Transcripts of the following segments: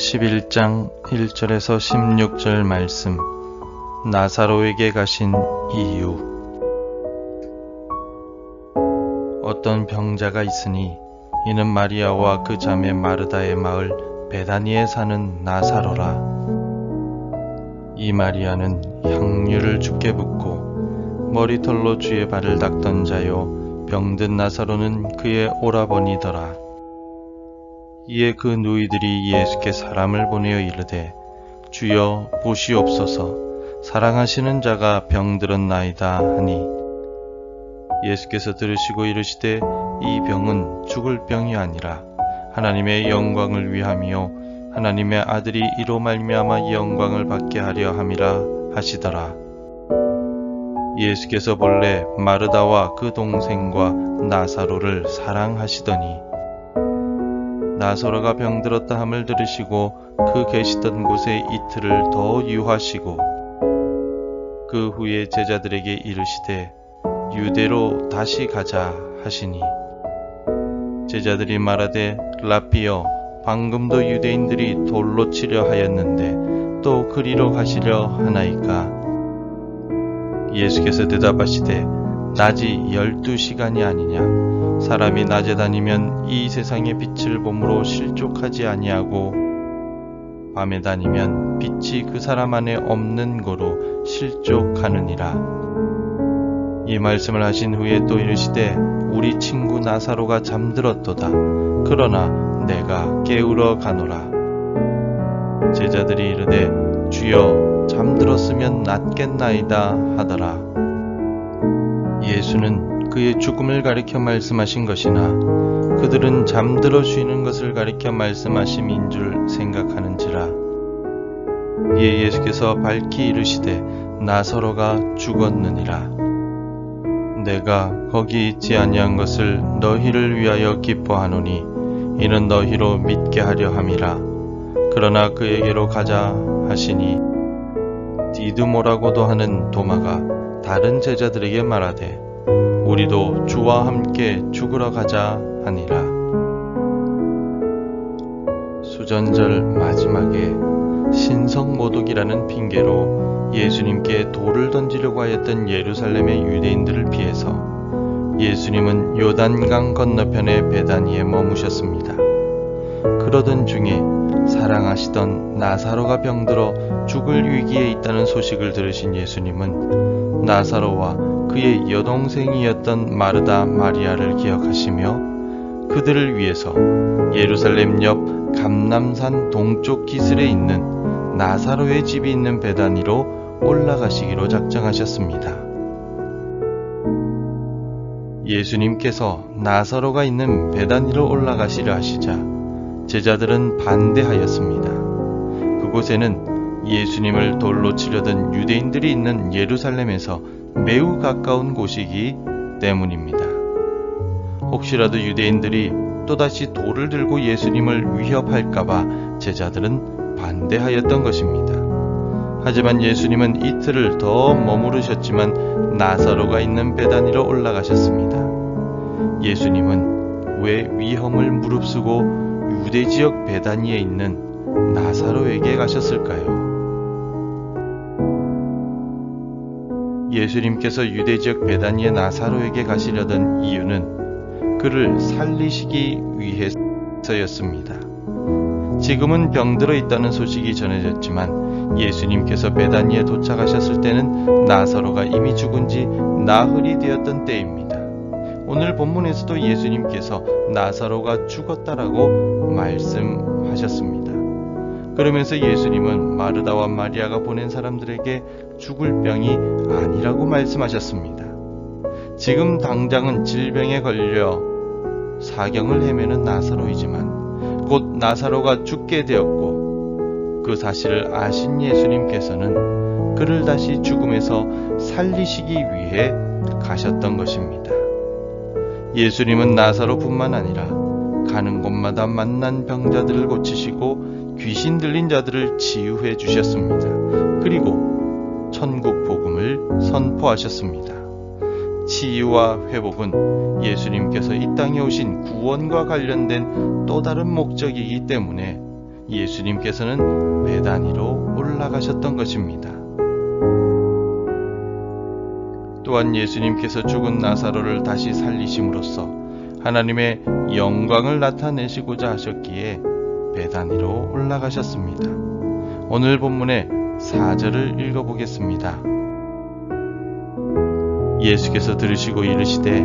11장 1절에서 16절 말씀. 나사로에게 가신 이유. 어떤 병자가 있으니 이는 마리아와 그 자매 마르다의 마을 베다니에 사는 나사로라. 이 마리아는 향유를 죽게 붓고 머리털로 주의 발을 닦던 자요. 병든 나사로는 그의 오라버니더라 이에 그 누이들이 예수께 사람을 보내어 이르되 주여 보시옵소서. 사랑하시는 자가 병들었나이다 하니. 예수께서 들으시고 이르시되 이 병은 죽을 병이 아니라 하나님의 영광을 위함이요 하나님의 아들이 이로 말미암아 영광을 받게 하려 함이라 하시더라. 예수께서 본래 마르다와 그 동생과 나사로를 사랑하시더니 나사로가 병들었다 함을 들으시고 그 계시던 곳에 이틀을 더 유하시고 그 후에 제자들에게 이르시되 유대로 다시 가자 하시니 제자들이 말하되 라피여 방금도 유대인들이 돌로 치려 하였는데 또 그리로 가시려 하나이까? 예수께서 대답하시되 낮이 열두 시간이 아니냐 사람이 낮에 다니면 이 세상의 빛을 봄으로 실족하지 아니하고 밤에 다니면 빛이 그 사람 안에 없는 거로 실족하느니라. 이 말씀을 하신 후에 또 이르시되 우리 친구 나사로가 잠들었도다. 그러나 내가 깨우러 가노라. 제자들이 이르되 주여 잠들었으면 낫겠나이다 하더라. 예수는 그의 죽음을 가리켜 말씀하신 것이나 그들은 잠들어 쉬는 것을 가리켜 말씀하심인 줄 생각하는지라. 이에 예수께서 밝히 이르시되 나 서로가 죽었느니라. 내가 거기 있지 아니한 것을 너희를 위하여 기뻐하노니 이는 너희로 믿게 하려 함이라. 그러나 그에게로 가자 하시니 디두모라고도 하는 도마가 다른 제자들에게 말하되 우리도 주와 함께 죽으러 가자 하니라. 수전절 마지막에 신성 모독이라는 핑계로 예수님께 돌을 던지려고 하였던 예루살렘의 유대인들을 피해서 예수님은 요단강 건너편의 베다니에 머무셨습니다. 그러던 중에 사랑하시던 나사로가 병들어 죽을 위기에 있다는 소식을 들으신 예수님은 나사로와 그의 여동생이었던 마르다 마리아를 기억하시며 그들을 위해서 예루살렘 옆 감남산 동쪽 기슬에 있는 나사로의 집이 있는 베다니로 올라가시기로 작정하셨습니다. 예수님께서 나사로가 있는 베다니로 올라가시려 하시자 제자들은 반대하였습니다. 그곳에는 예수님을 돌로 치려던 유대인들이 있는 예루살렘에서 매우 가까운 곳이기 때문입니다. 혹시라도 유대인들이 또다시 돌을 들고 예수님을 위협할까봐 제자들은 반대하였던 것입니다. 하지만 예수님은 이틀을 더 머무르셨지만 나사로가 있는 베다니로 올라가셨습니다. 예수님은 왜 위험을 무릅쓰고 유대 지역 베다니에 있는 나사로에게 가셨을까요? 예수님께서 유대 지역 베다니의 나사로에게 가시려던 이유는 그를 살리시기 위해서였습니다. 지금은 병들어 있다는 소식이 전해졌지만 예수님께서 베다니에 도착하셨을 때는 나사로가 이미 죽은 지 나흘이 되었던 때입니다. 오늘 본문에서도 예수님께서 나사로가 죽었다라고 말씀하셨습니다. 그러면서 예수님은 마르다와 마리아가 보낸 사람들에게 죽을 병이 아니라고 말씀하셨습니다. 지금 당장은 질병에 걸려 사경을 헤매는 나사로이지만 곧 나사로가 죽게 되었고 그 사실을 아신 예수님께서는 그를 다시 죽음에서 살리시기 위해 가셨던 것입니다. 예수님은 나사로뿐만 아니라 가는 곳마다 만난 병자들을 고치시고 귀신 들린 자들을 치유해 주셨습니다. 그리고 천국 복음을 선포하셨습니다. 치유와 회복은 예수님께서 이 땅에 오신 구원과 관련된 또 다른 목적이기 때문에 예수님께서는 배단위로 올라가셨던 것입니다. 또한 예수님께서 죽은 나사로를 다시 살리심으로써 하나님의 영광을 나타내시고자 하셨기에 배단위로 올라가셨습니다. 오늘 본문의 4절을 읽어보겠습니다. 예수께서 들으시고 이르시되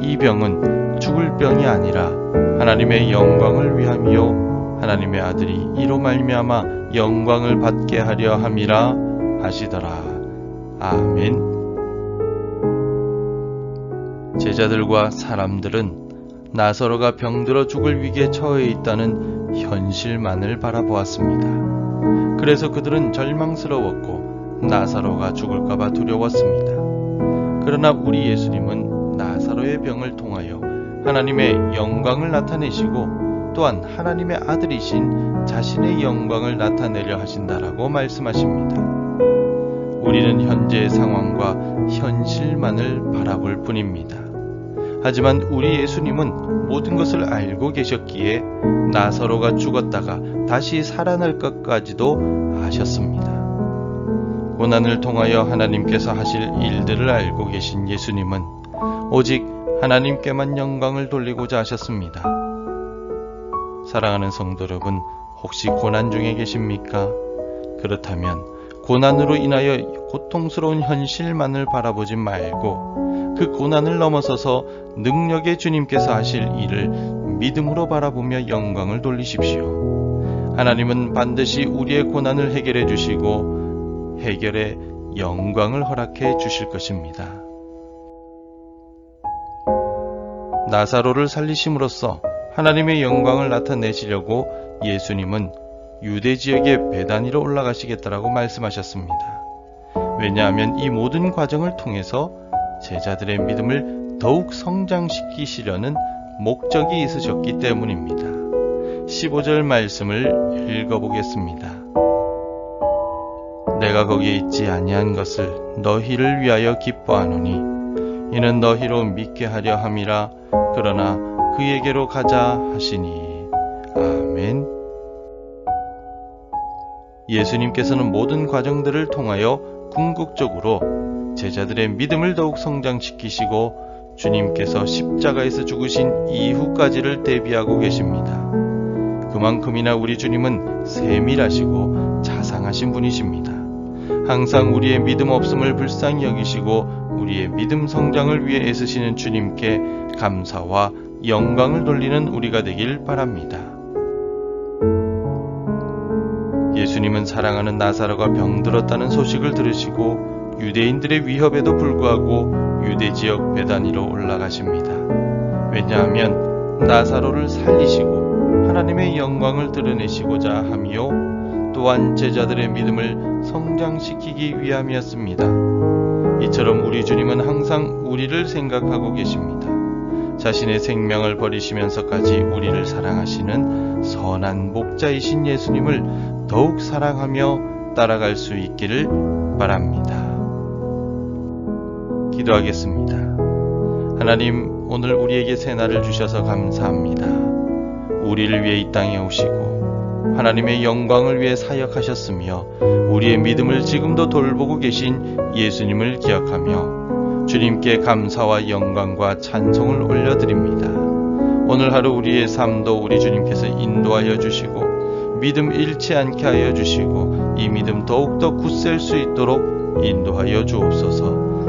이 병은 죽을 병이 아니라 하나님의 영광을 위함이요 하나님의 아들이 이로 말미암아 영광을 받게 하려 함이라 하시더라. 아멘. 제자들과 사람들은 나사로가 병들어 죽을 위기에 처해 있다는 현실만을 바라보았습니다. 그래서 그들은 절망스러웠고 나사로가 죽을까봐 두려웠습니다. 그러나 우리 예수님은 나사로의 병을 통하여 하나님의 영광을 나타내시고 또한 하나님의 아들이신 자신의 영광을 나타내려 하신다라고 말씀하십니다. 우리는 현재의 상황과 현실만을 바라볼 뿐입니다. 하지만 우리 예수님은 모든 것을 알고 계셨기에 나사로가 죽었다가 다시 살아날 것까지도 아셨습니다. 고난을 통하여 하나님께서 하실 일들을 알고 계신 예수님은 오직 하나님께만 영광을 돌리고자 하셨습니다. 사랑하는 성도 여러분, 혹시 고난 중에 계십니까? 그렇다면 고난으로 인하여 고통스러운 현실만을 바라보지 말고 그 고난을 넘어서서 능력의 주님께서 하실 일을 믿음으로 바라보며 영광을 돌리십시오. 하나님은 반드시 우리의 고난을 해결해 주시고 해결의 영광을 허락해 주실 것입니다. 나사로를 살리심으로써 하나님의 영광을 나타내시려고 예수님은 유대 지역의 배단위로 올라가시겠다라고 말씀하셨습니다. 왜냐하면 이 모든 과정을 통해서 제자들의 믿음을 더욱 성장시키시려는 목적이 있으셨기 때문입니다. 15절 말씀을 읽어보겠습니다. 내가 거기에 있지 아니한 것을 너희를 위하여 기뻐하노니 이는 너희로 믿게 하려 함이라 그러나 그에게로 가자 하시니 아멘. 예수님께서는 모든 과정들을 통하여 궁극적으로 제자들의 믿음을 더욱 성장시키시고 주님께서 십자가에서 죽으신 이후까지를 대비하고 계십니다. 그만큼이나 우리 주님은 세밀하시고 자상하신 분이십니다. 항상 우리의 믿음 없음을 불쌍히 여기시고 우리의 믿음 성장을 위해 애쓰시는 주님께 감사와 영광을 돌리는 우리가 되길 바랍니다. 예수님은 사랑하는 나사로가 병들었다는 소식을 들으시고 유대인들의 위협에도 불구하고 유대 지역 배단위로 올라가십니다. 왜냐하면 나사로를 살리시고 하나님의 영광을 드러내시고자 함이요 또한 제자들의 믿음을 성장시키기 위함이었습니다. 이처럼 우리 주님은 항상 우리를 생각하고 계십니다. 자신의 생명을 버리시면서까지 우리를 사랑하시는 선한 목자이신 예수님을 더욱 사랑하며 따라갈 수 있기를 바랍니다. 기도하겠습니다. 하나님, 오늘 우리에게 새날을 주셔서 감사합니다. 우리를 위해 이 땅에 오시고 하나님의 영광을 위해 사역하셨으며 우리의 믿음을 지금도 돌보고 계신 예수님을 기억하며 주님께 감사와 영광과 찬송을 올려드립니다. 오늘 하루 우리의 삶도 우리 주님께서 인도하여 주시고 믿음 잃지 않게 하여 주시고 이 믿음 더욱더 굳셀 수 있도록 인도하여 주옵소서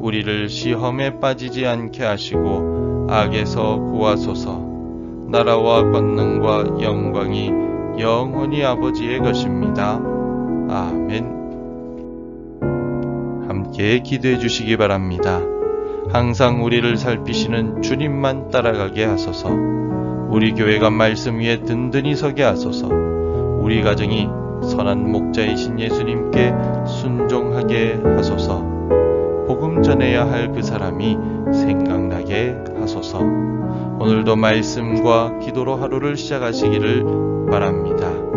우리를 시험에 빠지지 않게 하시고 악에서 구하소서. 나라와 권능과 영광이 영원히 아버지의 것입니다. 아멘. 함께 기도해 주시기 바랍니다. 항상 우리를 살피시는 주님만 따라가게 하소서. 우리 교회가 말씀 위에 든든히 서게 하소서. 우리 가정이 선한 목자이신 예수님께 순종하게 하소서. 복음 전해야 할 그 사람이 생각나게 하소서. 오늘도 말씀과 기도로 하루를 시작하시기를 바랍니다.